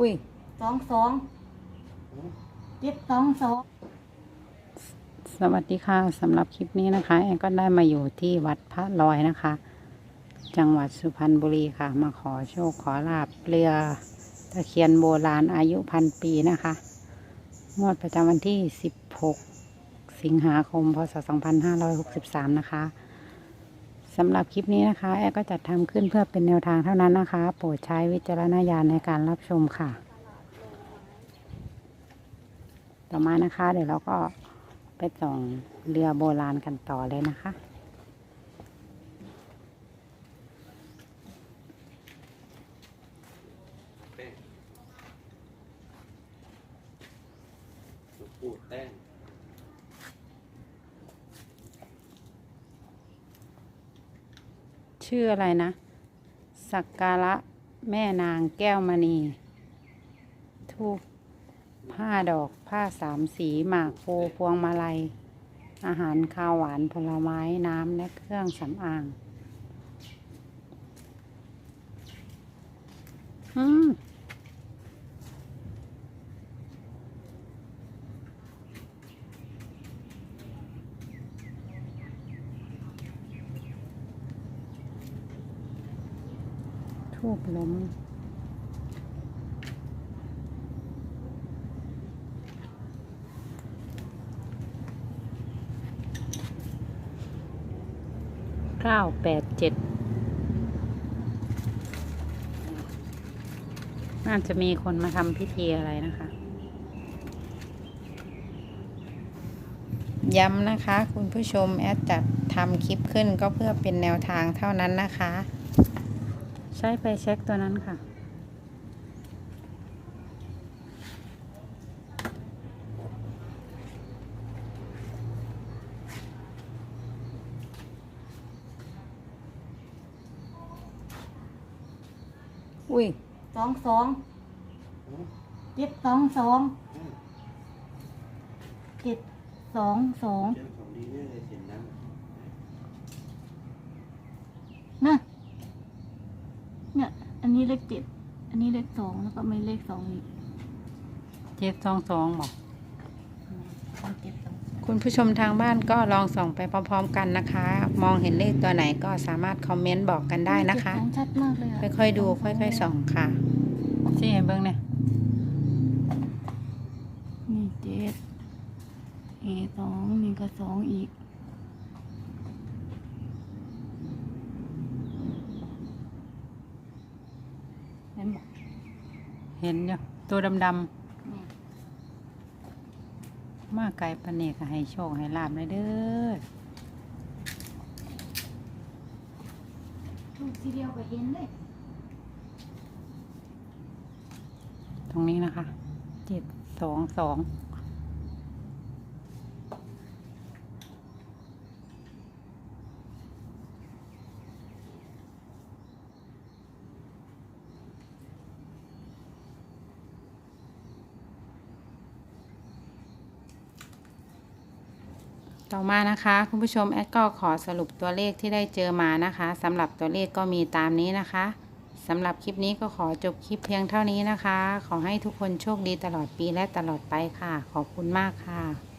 อุ้ยสองสองเจ็ดสองสองสวัสดีค่ะสำหรับคลิปนี้นะคะ แอนก็ได้มาอยู่ที่วัดพระลอยนะคะ จังหวัดสุพรรณบุรีค่ะ มาขอโชคขอลาบเรือตะเคียนโบราณอายุพันปีนะคะงวดประจำวันที่ 16 สิงหาคม พศ 2563 นะคะ สำหรับคลิปนี้นะคะ แอนก็จัดทำขึ้นเพื่อเป็นแนวทางเท่านั้นนะคะ โปรดใช้วิจารณญาณในการรับชมค่ะ ต่อมานะคะ เดี๋ยวเราก็ไปส่องเรือโบราณกันต่อเลยนะคะแป้งหลวงปู่แป้ง ชื่ออะไรนะ สักการะแม่นางแก้วมณีทูบผ้าดอกผ้าสามสีหมากโพพวงมาลัย อาหารข้าวหวานผลไม้น้ำและเครื่องสำอาง อืม ทูบล้มเก้าแปดเจ็ดน่าจะมีคนมาทำพิธีอะไรนะคะ ย้ำนะคะ คุณผู้ชมแอดจัดทำคลิปขึ้นก็เพื่อเป็นแนวทางเท่านั้นนะคะ ใช้ไปเช็คตัวนั้นค่ะ อุ้ยสองสองเจ็ดสองสองเจ็ดสองสองเจ้าของดีเนี่ยเลยเสียงดังนะ เนี่ย อันนี้เลขเจ็ด อันนี้เลขสองแล้วก็ไม่เลขสองอีกเจ็ดสองสองบอกสองเจ็ดสองคุณผู้ชมทางบ้านก็ลองส่องไปพร้อมๆกันนะคะ มองเห็นเลขตัวไหนก็สามารถคอมเมนต์บอกกันได้นะคะ เจ็สองชัดมากเลยอะค่อยๆดู ค่อยๆส่องค่ะชี้เห็นเบิ้งเนี่ยนี่เจ็ดเอสองนี่ก็สองอีก เห็นบอก เห็นอยู่ตัวดำนี่ๆมาไกลปานเนกให้โชคให้ลาบเลยเด้อถูกทีเดียวก็เห็นเลย ตรงนี้นะคะ เจ็ดสองสอง ต่อมานะคะ คุณผู้ชมแอดก็ขอสรุปตัวเลขที่ได้เจอมานะคะสำหรับตัวเลขก็มีตามนี้นะคะสำหรับคลิปนี้ก็ขอจบคลิปเพียงเท่านี้นะคะ ขอให้ทุกคนโชคดีตลอดปีและตลอดไปค่ะ ขอบคุณมากค่ะ